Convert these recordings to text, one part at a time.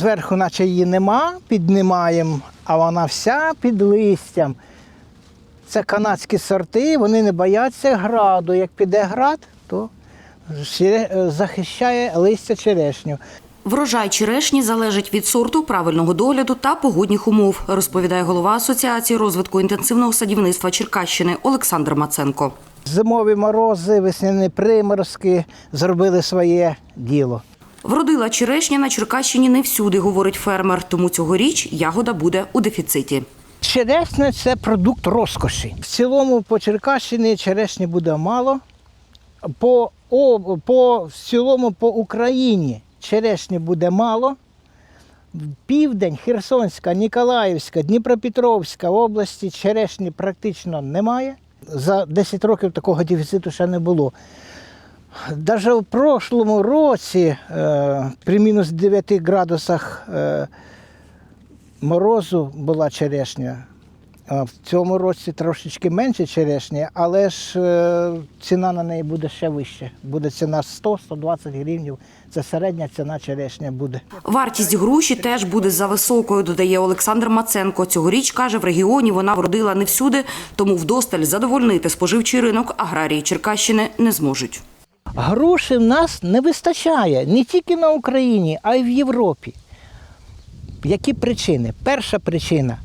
Зверху, наче її нема, піднімаємо, а вона вся під листям. Це канадські сорти, вони не бояться граду. Як піде град, то захищає листя черешню. Врожай черешні залежить від сорту, правильного догляду та погодних умов, розповідає голова Асоціації розвитку інтенсивного садівництва Черкащини Олександр Маценко. Зимові морози, весняні приморозки зробили своє діло. Вродила черешня на Черкащині не всюди, говорить фермер, тому цьогоріч ягода буде у дефіциті. Черешня це продукт розкоші. В цілому по Черкащині черешні буде мало. По, о, по, в цілому по Україні черешні буде мало. Південь, Херсонська, Ніколаївська, Дніпропетровська області черешні практично немає. За 10 років такого дефіциту ще не було. Навіть в прошлому році е, при мінус 9 градусах е, морозу була черешня. В цьому році трошечки менше черешні, але ж е, ціна на неї буде ще вища. Буде ціна 100-120 гривень. Це середня ціна черешня буде. Вартість груші теж буде за високою, додає Олександр Маценко. Цьогоріч, каже, в регіоні вона вродила не всюди, тому вдосталь задовольнити споживчий ринок аграрії Черкащини не зможуть. Грошей в нас не вистачає не тільки на Україні, а й в Європі. Які причини? Перша причина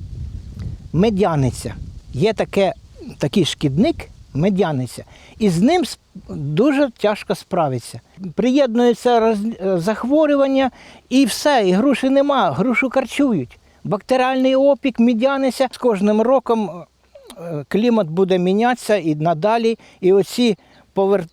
медяниця. Є таке, такий шкідник медяниця, і з ним дуже тяжко справитися. Приєднується роз- захворювання і все, і груші нема, грушу карчують. Бактеріальний опік, медяниця. З кожним роком е, клімат буде мінятися і надалі. І оці повер...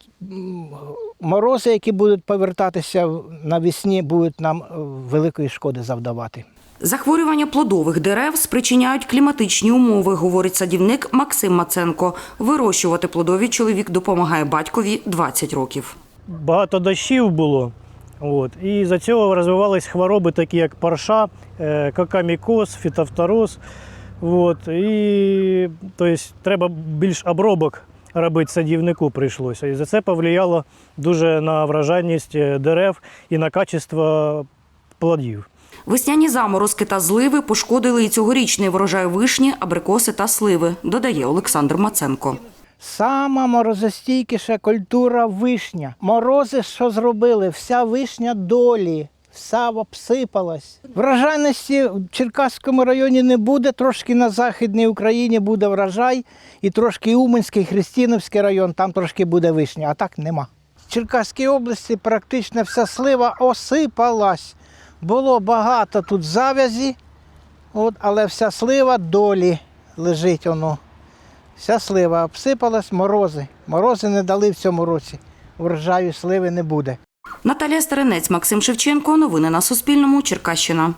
морози, які будуть повертатися навесні, будуть нам е, великої шкоди завдавати. Захворювання плодових дерев спричиняють кліматичні умови, говорить садівник Максим Маценко. Вирощувати плодові чоловік допомагає батькові 20 років. багато дощів було. От. І за цього розвивались хвороби, такі як парша, е, кокамікоз, фітофтороз. От. І тобто, треба більш обробок робити садівнику прийшлося. І за це повлияло дуже на вражайність е, дерев і на качество плодів. Весняні заморозки та зливи пошкодили і цьогорічний врожай вишні, абрикоси та сливи, додає Олександр Маценко. Сама морозостійкіша культура вишня. Морози, що зробили? Вся вишня долі, вся обсипалась. Врожайності в Черкаському районі не буде, трошки на Західній Україні буде врожай, і трошки Уманський, Христиновський район, там трошки буде вишня, а так нема. В Черкаській області практично вся слива осипалась. Було багато тут завязі, але вся слива долі лежить воно. Вся слива обсипалась, морози. Морози не дали в цьому році. Врожаю сливи не буде. Наталія Старинець, Максим Шевченко. Новини на Суспільному. Черкащина.